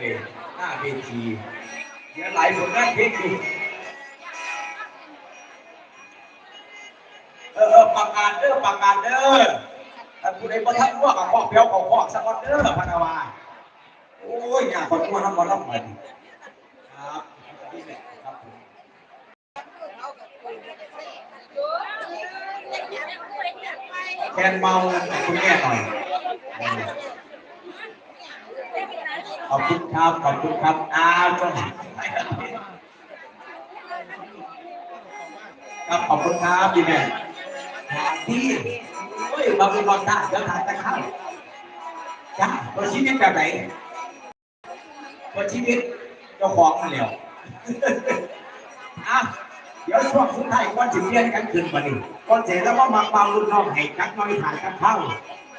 เลยหน้าเวทีเดี๋ยวหลายผลงานเพลงอยู่เออเออประกาศเด้อประกาศเด้อถ้าผู้ใดบ่ทันพวกกับพวกเพียวของพวกสกวันเด้อพนาวาโอ้ยอย่าคนมัวน้ำบ่น้ำมันครับครับผมเอากับคุยกับแคนเมาคุณแม่หน่อย อบคุณครับ ขอบคุณครับ อ้าวจ้าครับขอบคุณครับพี่แม่ถามที่โอ้ยบางคนรอได้เดี๋ยวถ่ายตะเข้าจ้าตัวชีวิตแบบไหนตัวชีวิตเจ้าของมาแล้วอะเดี๋ยวช่วงสุดท้ายก่อนจะเรียนกันขึ้นมาดิก่อนเสร็จแล้วก็มาเบารุ่นน้องให้กักน้อยถ่ายกันเข้า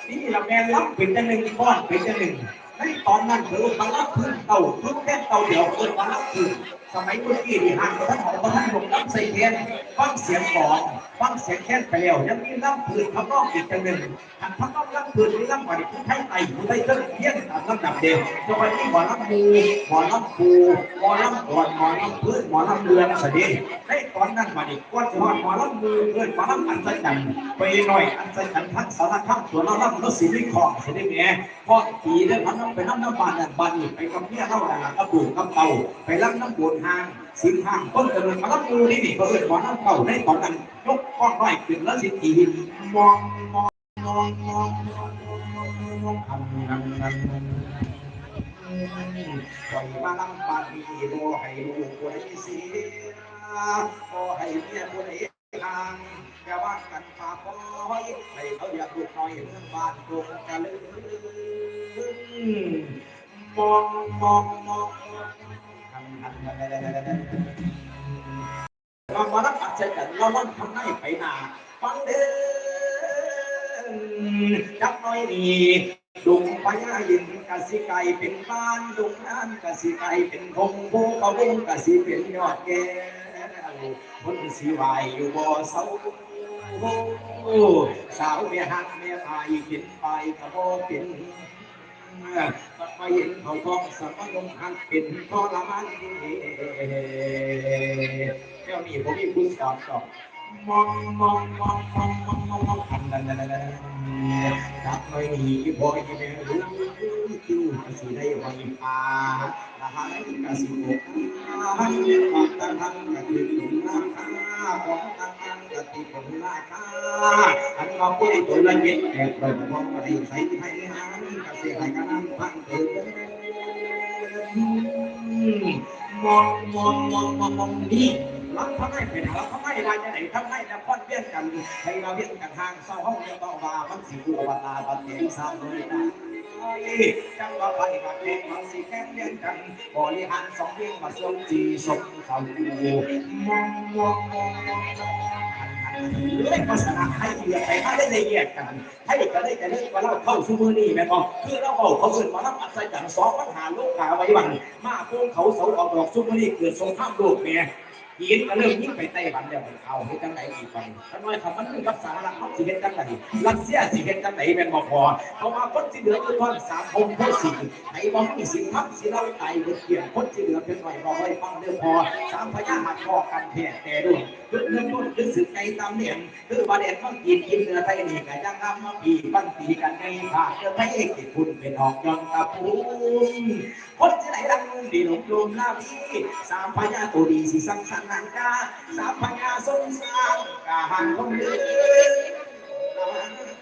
นี่เราแม่รับเป็นจังหนึ่งก้อนเป็นจังหนึ่ง ในตอนนั้นคือมารับพื้นเต่าพื้นแค่เต่าเดียวเกินมารับพื้น สมัยเมื่อกี้ที่ห่างกับท่านหอท่านหลงรับใส่เทียนฟังเสียงกลองฟังเสียงแค่นไปแล้วยังมีรับพื้นพระนอกอีกจังหนึ่งอันพระนอกรับพื้นนี่รับมาดิผู้ไทยไต่ผู้ไทยเติ้งเทียนตามลำดับเดียวจะไปที่หมอลำมูหมอลำปูหมอลำก่อนหมอลำพื้นหมอลำเรือนสดีในตอนนั้นมาดิก้อนหอดหมอลำมือเพื่อนหมอลำอันสจันไปหน่อยอันสจันทั้งสารพัดตัวเราลำรถสีลิของสิได้แง่พ่อตีเรื่องพันน้ำไปน้ำน้ำบานดันบันไปกับเมียเราดันกระปูกระเต่าไปลักน้ำบนห้างสิงห้างต้นเจริญมาลำมือนี่นี่ก็เอิญหมอลำเก่าในตอนนั้นยกก้อน้อยขึ้นแล้วสิตีมองมองมองมองมองมองทำนั่นนั่นนั่นปล่อยมาลำปานดีโบให้ลูกผู้ใดเสียโบให้เมียผู้ใดทางอย่าว่ากันฝากคอยให้เขาอยากลูกน้อยเมืองบ้านตรงกันเลยมองมองมอง ทำทำเรามารับปัจจัยกันเราล้นทำให้ไปหนาฟังเด้อจับน้อยดีดุงพญายินกสิไก่เป็นบ้านดุงน้ำกสิไก่เป็นคงภูเขาวงกสิเป็นยอดแก้วคนสีวายอยู่บ่อเสาสาวเมียหักเมียพายกินไปกะบ่เป็น ปัดไปเห็นเขาท้องสมยงหันเป็นทรมานีเจ้านี่ผมมีคุณสอนสอนมองมองมองมองมองมองมองอันนั้นนั้นนั้นรักไม่มีพอยังไม่รู้คิวกสิได้ไว้พาละหายกสิบกหันความตั้งทันกติผลราคาของตั้งทันกติผลราคาอันมาพูดตัวละเอียดแอบเปิดมองอะไรใส่ไทยหาง สิให้กันนั่งฟังเถิดมองมองมองมองมองนี่รับทำไมเป็นรับทำไมว่าจะไหนทำไมจะพ้นเบี้ยกันให้เราเห็นกันทางเศร้าห้องจะต้องว่ามันสิบูวันลาบันเทิงสามเลยนะจังว่าไปมาเพลงมันสิแค่เลี้ยงกันบริหารสองเพลงมาส่งจีสมเขาดูมองมองมองมอง หรื่องภาษาไทยเรียกไปถ้าได้ละเอียดกันให้ก็ได้แต่เรื่องว่าเราเข้าสู่มือนี่แม่ทองคือเราเอาเขาสึกมารับอัศจรรย์สองปัญหาโลกขาไว้วันมาโกงเขาเสาออกดอกสู่มือนี่เกิดสงครามโลกเนี่ย ยีนก็เริ่มยิ่งไปไต้หวันแล้วเอาให้จังไหนอีกไปถ้าน้อยคำมันคือกับสหรัฐเขาสิเห็นจังไหนรัสเซียสิเห็นจังไหนเป็นบ่พอเพราะว่าคนที่เหลือคือคนสามพงโพสีไหนบ่มีสิทับสิเราไตเบิดเกี่ยงคนที่เหลือเป็นไหน่อยบ่ไว้ฟังเด้อพอสามพญาหักคอกันแท้แต่ด้วยคือเรื่องนู้นคือสึกไก่ตามเนี่ยคือว่าเด็ดมันกินกินเนื้อไทยนี่ก็ยังทำมาปีบันตีกันในภาคเนื้อไทยที่คุณเป็นออกยองตะปูคนที่ไหนรักดีหลงโยมหน้าพี่สามพญาตัวดีสิสังสรรนันกาสามพญาทรงสร้างกาหันลงเดือ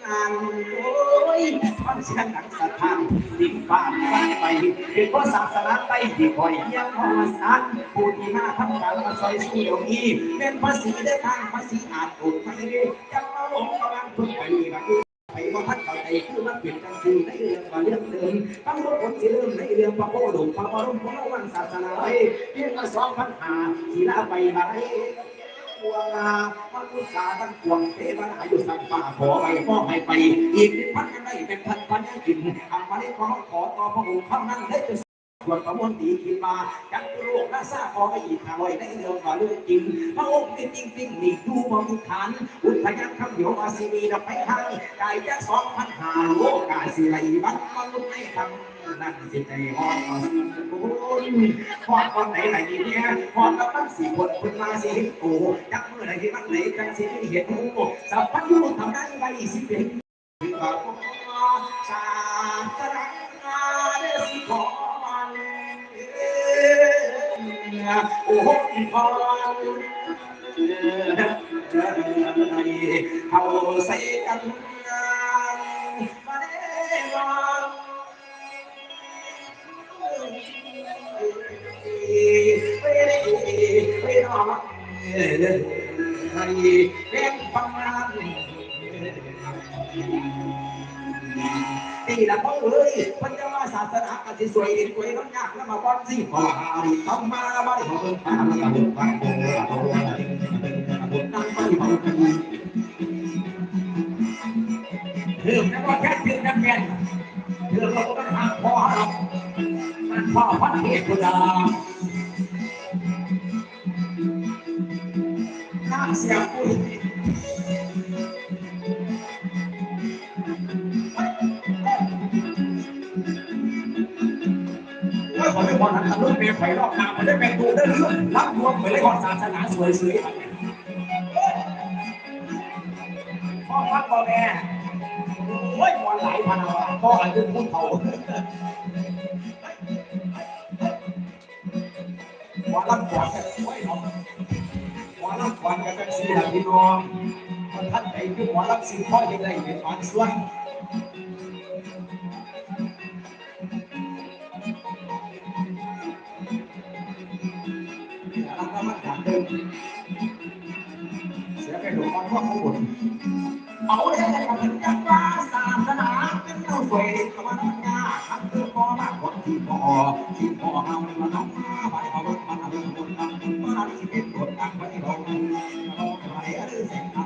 งานโอ้ยฟังเสียงหนังสะท้านดินฟ้าฟันไปเป็นเพราะศาสนาไปที่คอยเยี่ยมพอสานผู้ที่มาทำการมาซอยสู้เดี๋ยวนี้เป็นภาษีได้ทางภาษีอาจถูกไม่ได้ยังมาลงกำลังทุกปีแบบนี้ ไปว่าพัดเขาใจคือมันเปลี่ยนกันคือในเรื่องว่าเรื่องเดิมตั้งรถผลสิเริ่มในเรื่องพระโอดมพระบรมพระวันศาสนาไว้เพียงมาสองพันหาศีลาไปไหนวลาพระพุทธาทั้งควงเทวนาอยู่สัมป่าขอไปมอบให้ไป อีกนิดพันกันได้เป็นพันพันยังกินทำมาได้ขอขอต่อพระองค์ข้างนั้นได้ ส่วนประมวลตีคิดมาจักรโลกน่าทราบพอไปอีกหาไว้ในเรื่องว่าเรื่องจริงพระองค์เป็นจริงจริงนี่ดูมามุขานอุทยันคำเดียวอาศิมีดับไปทางกายยักษ์สองพันหาโลกาศิไรบัตรมนุษย์ในคำนั่นสิใจฮอดมาสิคุณฮอดตอนไหนไหนดีเนี่ยฮอดกับตั้งสี่คนคุณมาสิโอ้จักเมื่อไหร่ที่มันไหนกันสิเห็นโอ้สัพพัญญูทำได้ไว้สิเป็นชา อ้โหพรเขาใส่กันมาเด้วันไปได้ไปนอนให้เป็นประมาณตีละเขาเอ้ยพันจะมาศาสนากันสิสวยเด่นสวยน้ำยากแล้วมาบ้อนสิพอหาดิต้องมาบ้านของเมืองพามาเมืองบ้านเมืองบ้านเมืองนั่งไปเมาเรื่องนั้นก็แค่เรื่องนั้นแค่เรื่องเราก็ต้องทำพ่อเรามันพ่อพันเทพกุลาข้าเสียปุ้ย ว่าขอให้พรทำรุ่นเมียไผ่รอบนาไมันได้เป็นตัวได้เรื่องรับรวมไปเลยก่อนศาสนาสวยสวยพ่อพักพ่อแม่โอ้ยวันหลายพันเอาพ่ออายุพูดเท่าวันรับก่อนกันโอ้ยเอาวันรับก่อนกันเป็นสี่หลักพี่น้องท่านไหนคือวันรับสิ่งพ่อยังไงเป็นวันส่วน เอาได้แต่กับมันจักว่าศาสนาเป็นเจ้าสวยกับมันยาทั้งคือพ่อมากกว่าที่พ่อที่พ่อเอามาน้องมาไปเอารถมาเอาเรื่องบนตั้งเมื่อนั้นที่เป็นบทตั้งไว้เราเราใครอะไรเสียงอา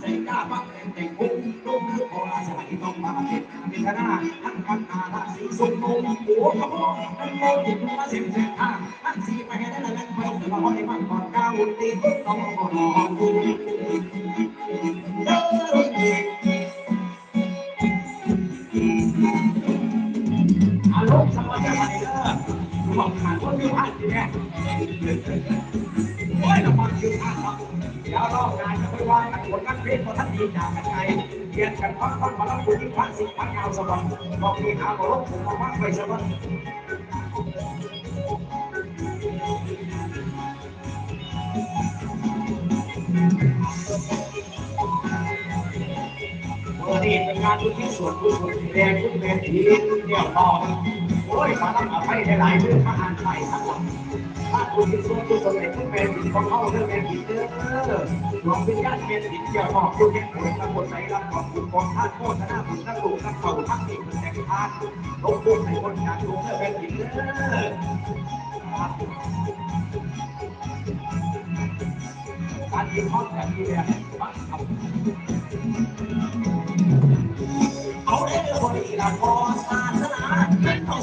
เสียงกล้าฟังเป็นเด็กกุ้งลูกคือพ่อสมัยต้องมาเก็บมีคณะทั้งกันอาละสีสุนโนโอ้ขโมยมันโมจิตมาเสียงเสียงทางทั้งสีไปให้ได้แล้วนั่นไปแต่ว่าพอได้มันก่อนก้าวตีต้องมองมองดู คนอยู่ห้างทีเนี่ยโอ้ยระวังอยู่ห้างครับเดี๋ยวรอบงานจะไปว่ากันผลกันเพศเพราะท่านดีจากกันไงเรียนกันฟังฟังมาแล้วคุณที่พักสิพักยาวสบายบอกมีหาบอกลบผมมาพักไปสบายวันนี้เป็นงานทุกที่ส่วนทุกคนแดงทุกแดงทีเดี่ยวต่อ โอ้ยมาทำอะไรได้หลายเรื่องมาอ่านไทยทั้งหมดถ้าคุณที่ส่วนทุกคนในทุกแดงของเขาเรื่องแดงทีเด้อหลวงเป็นญาติเป็นสิทธิ์เดี่ยวต่อคุณเป็นคนตำบลไหนรับขอบคุณกองท่านโคตรนาบุญทั้งลูกทั้งเต่าทั้งติ่งแดงทานลงทุนให้คนอยากลงเรื่องแดงทีเด้อการยิงห้องแบบนี้เนี่ยบังคับเอาได้คนอีละพอศาสนาต้องสวยกันกับมาน้ำยาขับผู้คนมาคนมองเราที่มาน้องมาวันนี้เราไปหาแล้วนั่งคุยก็นั่งเป็นคนนั่งคุยของดีพอเป็นไรก็จะใช้ตาใช้ตาบ้างสิคงรู้เรื่องพอน่า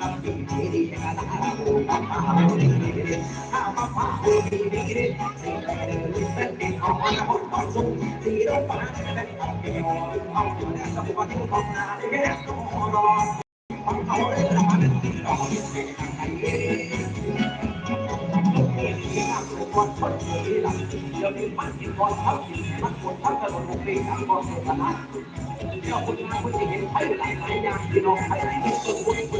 เป็นน้องป่าน้องป่าเป็นนางชนะทั้งทั้งทางสุขุมหัวกระบอกเป็นโน้ตจิตมือเด็ดแค่ทางอันที่ไม่ได้เล่นทั้งสองทีให้สบายก่อนก่อนเช้าก่อนเช้าแล้วลงเดินเอาตัวละมันต้องดีดีดีดีดีนะนะดูกันมาดีดีดีข้าวมาฟ้าดีดีดีสิ่งใดเดินเป็นดีเอาอกมาพบความสุขสีดอกฟ้าจะเป็นของเดียวเอาอยู่ในสมุทรที่ทองนาที่แม่ต้องรอของเขาเลยละมันรอที่เป็นใครที่ทำเป็นคนคนที่หลังเดี๋ยวนี้มันกินก่อนเขากินมันปวดทั้งกระดูกปีกทั้งกองเสนาเจ้าคุณงานคุณจะเห็นไผ่หลายๆอย่างที่น้องไผ่หลายที่สุด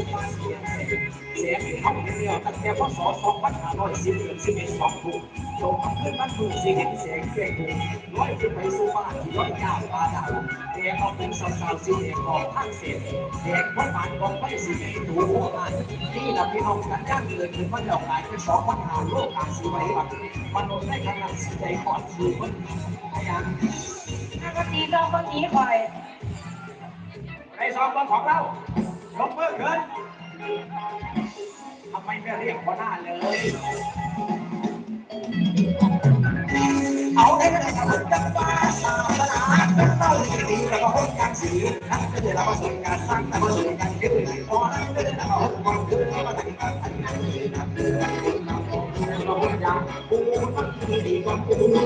เสียงเขาเดียวตั้งแต่พศสองพันห้าร้อยสิบเอ็ดสิบเอ็ดสองถูกโยมขึ้นบ้านถูกสิเห็นแสงเกล็ดร้อยขึ้นไปสู่บ้านร้อยยาวปลาดาวเด็กเอาเป็นสาวๆสิเด็กออกข้างเศษเด็กวัดบ้านกองไฟสิเด็กถูกหัวบ้านนี่เราพี่น้องกันย่างเกิดขึ้นมันดอกลายเป็นสองปัญหาโลกการสิไว้แบบมนุษย์ได้ขนาดสิใจก่อนคือมันพยายามถ้าก็ตีต้องก็ตีคอยในซองของเรายกมือขึ้น ทำไมไม่เรียกหัวหน้าเลย เอาได้ก็ได้กับคนจังหวะศาสนาเต้าดีแล้วก็คนกลางสีนั่นก็เดี๋ยวเราก็ส่วนการสร้างแต่ก็ส่วนการเก็บพอนั้นก็เดี๋ยวเราก็ความคืนแล้วก็แต่งการแต่งงานที่ทำเดือนเราเราอยากปูมันคือดีกว่าปูไม่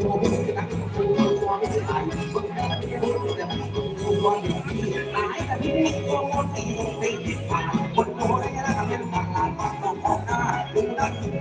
ปูไม่ตั้งปูตัวไม่ตายคนแค่ไม่รู้แต่มันปูตัวดีตายแต่ที่ตัวคนตีตีผิดผ่านคนโตได้แล้ว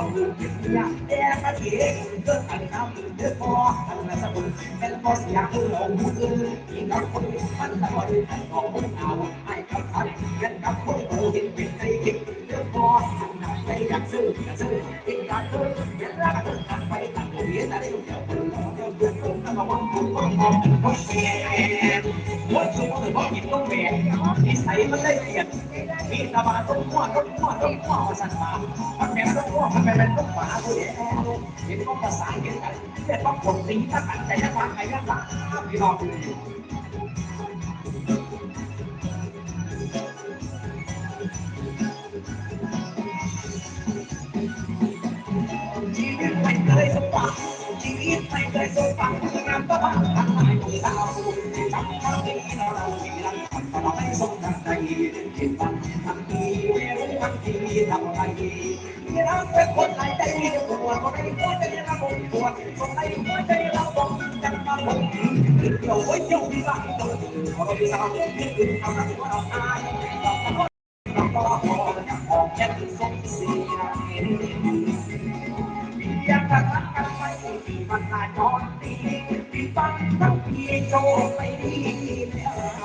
ขาเป็กกกาถึงยืมมากกาบอดีเตกานั่นเดิมเขาผู้แก่ลาบางมาดิมองคิดเห็นเรื่องกันปากกับตั้งที่ว่าคือเห็นมาเป็นมันอกับเป็นมันเอากเป็นงานที่ไม่เคยฟื้นหวยกูกูเด็กกับไม่กูกูจะมาเป็นไหนตั้งคุณยืนเป็นกูใส่เอากันกับคอมันแอนไม่ยอมอันกันคอเอาเรื่องเก็บยาแย่มาทีเกิดอันน้ำเดือดคออันละสมุนเป็นพอเสียคือเอาหูอื่นอีกนักคนมันตะวันของมึงเอาให้กับทันกันกับคนกูเห็นเป็นใจคิดเดือดคออันนั้นไปอยากซื้ออยากซื้ออีกการซื้อเวลาก็ต้องไปตั้งเรียนอะไรเดี๋ยวคนเราเดี๋ยวเดือดคนต้องมาวังคุณต้องมองต้องเสีย นิสัยมันได้เปลี่ยนมีตาบาต้องมั่วต้องมั่วต้องมั่วมาสั่นมามันแม่ต้องมั่วมันเป็นต้องหมาผู้เดียวเห็นต้องภาษาเห็นกันแต่ต้องกดตีถ้ากันใจยังฟังใครยังฟังพี่น้องชีวิตไม่เคยสมหวังชีวิตไม่เคยสมหวังงานก็พังทำให้ของเราจำคำนี้เราเราที่รักกันตล อดไม่สมดังใจคิดวันทำดีไม่รู้วันที่ทำอะไรที่รักเป็นคนไหนใจปวก็ไม่ปวดใจเราปวดสงสัยหัวใจเราบอกจังมาหลงเดี๋ยวไว้เดี๋ยวที่บ้านเราพอเราไปสาที่อื่นเอาหน้าเราตายเราก็เราก็พอจะออแค่สงเสีอยากจะรักกันไว้ที่มันตาจอนดีที่ฟังทั้งพี่โชว์ไม่ดีอะไร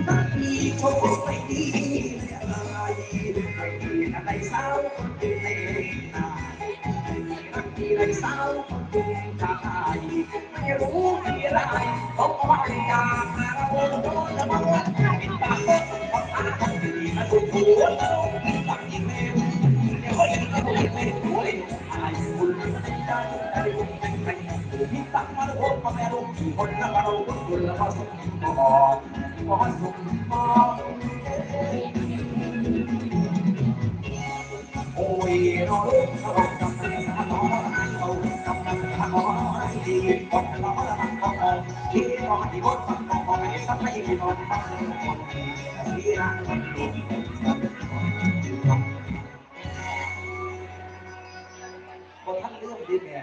ตะลึงแต่งแต่งคุณที่ตักมาโอ้เรากี่คนมาเราวันเกิดความสุขก็ความสุขยังรักกันไม่บางตาย้อนตีที่ฟังทั้งทีโชว์ไม่ดีอะไรไม่ดีอะไรเศร้าคนอื่นไม่ตายรักที่ไรเศร้าคนอื่นตายไม่รู้ที่ไรเขาก็ไม่อยากมาเราโดนแล้วมันเป็นปากเขาตาดีมาถูกหัวเราตักยิงแมวเดี๋ยวเขาจะไม่ได้ไม่หัวเลยอายคุณไม่ได้ได้ไม่ได้ที่ตักมาโดนมาแม่ลูกที่คนแล้วเราคุณแล้วก็สุขก็ก็สุขก็อสวัสดิ์กำลังสมอให้เอาสมอให้ดีก่อนรอละมันก็ออกที่บดมันก็ออก พอท่านเลื่อนดินเนี่ย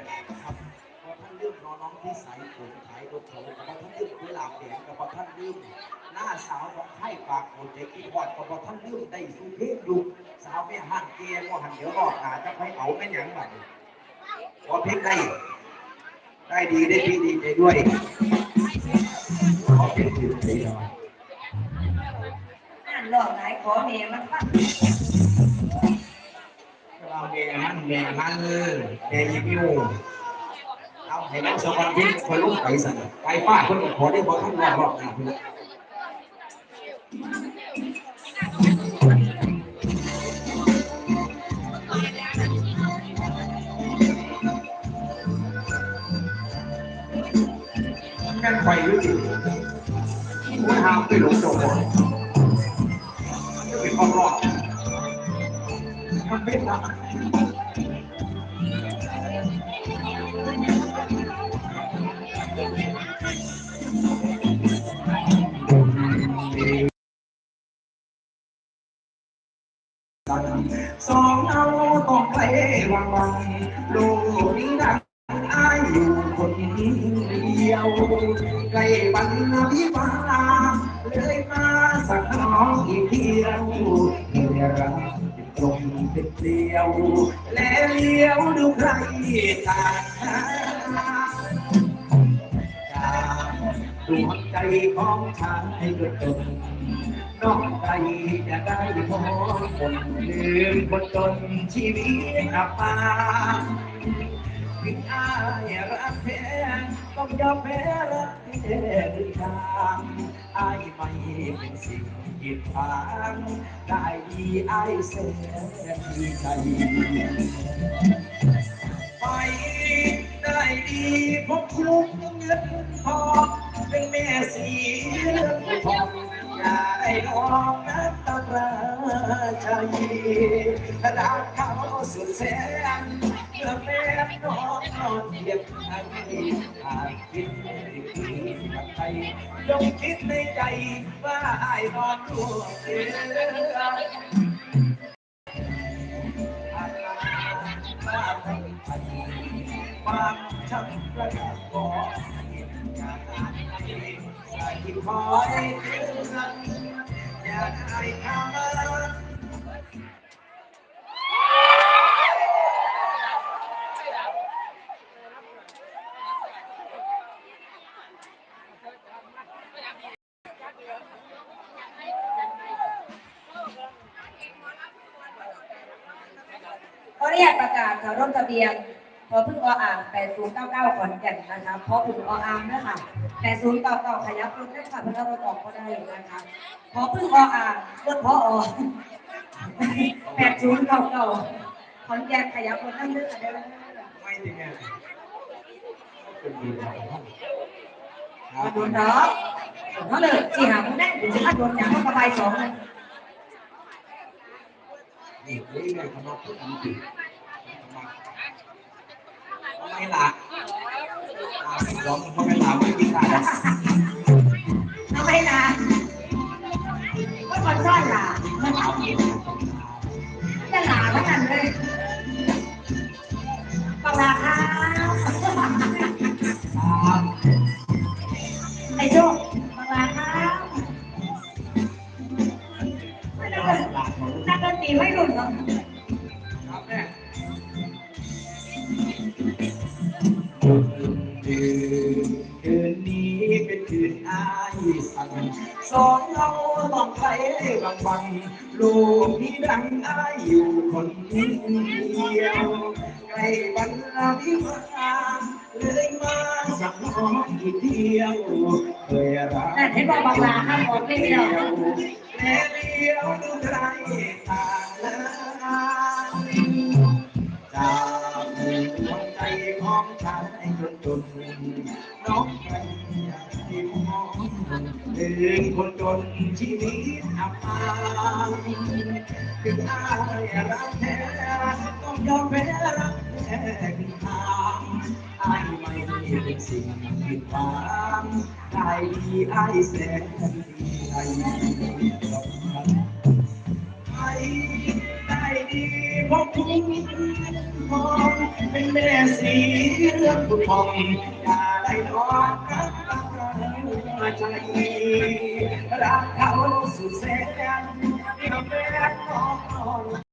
สาวของไข่ปากโคนใจกินหอดก็บอกท่านลืมได้สุเพศอยู่สาวแม่ห้างเกียร์ว่าหันเดี๋ยวรอกอาจะไปเอาแม่หยังบัดนี้พอเพชรได้ได้ดีได้ดีดีใจด้วยขอเพชรดีใจหน่อยอ่านหลอกหลายขอเมียมันฟังเราเมียมันเมียมันเลยเมียยิ้มเอาให้น้องสวัสดิ์คนลูกไปสั่นไปป้าคนขอได้บอกท่านรอบรอบหน้า พี่แม่ไฟรู้จิคุณหามไปหลงโจมจะเป็นความรอดมันเป็นนะสองเอาต้องไปวังวัง ใกล้วันวิวาเลยมาสักน้องอีกเที่ยวเมื่อรักตรงเป็นเดียว และเลี้ยวดูใครตาจากดวงใจของชายก็จนน้องใจจะได้พบคนลืมคนจนชีวิตอับปาง ถึงอายรักแท้ต้องยอมแพ้รักที่แท้ด้วยทางอายไม่เป็นสิ่งกีดขวางได้ดีอายแสนดีใจไปได้ดีพบคุกเงินทองเป็นแม่สีเลือดทองอย่าได้ลองนับตำราชัยกระดาเขาสุดแสน ยบทันนี้หากคิดดีกับใครจงคิดในใจว่าไอ้นอนร่วงเดือนความช้ำระดับบ่อเห็นจากการทำเองใส่คอยเตือนอย่าได้ทำ เขาเรีย กประกาศเขาร่มทะเบียนพอพึ่งออ่าง8099 ขอนแก่นนะคะพอพึ่งออ่างนะคะ8099ขยับรถได้ค่ะเพื่อนเอารถออกก็ได้นะคะพอพึ่งออ่างรถพออ8099 ขอนแก่นขยับรถนั่งเกได้เลยไม่ดีแม่เป็นดีของมาโดนดอกเขาเลยสี่หาโมงแรกถึงจะโดนอย่างเขากระบายสองเลยนี่นี่แม่ขนมพูดจริง ไม่ละร้องเพราะไม่ละไม่มีค่าทำไมล่ะก็คนซ่อนล่ะจะหลาแล้วกันเลยปลาค่ะไอ้โจ้ปลาค่ะนักดนตรีไม่หลุดหรอก นายสั่งสองเราต้องใครบางวันลูกที่ดังอายอยู่คนเดียวใกล้วันวิวาเลยมาสักน้องอีกเที่ยวเคยรักนั่เห็นบอกบังลาข้ามออกไม่เดียวแม่เลี้ยวดูใครต่างเลยจากดวใจของชายจนจนน้อง ไปอยากที่มคนจนชีวิตอับอายถึงอายรักแท้ต้องยอมแพ้รักแท้ถึงทางอายไม่เป็นสิ่งผิดหวังได้ดีอายแสนดีใจไทยได้ดีเพราะคุณมองเป็นแม่สีเรื่องบุญพองอย่าได้นอน ใจรักเขาสุดแสนแม่น้อง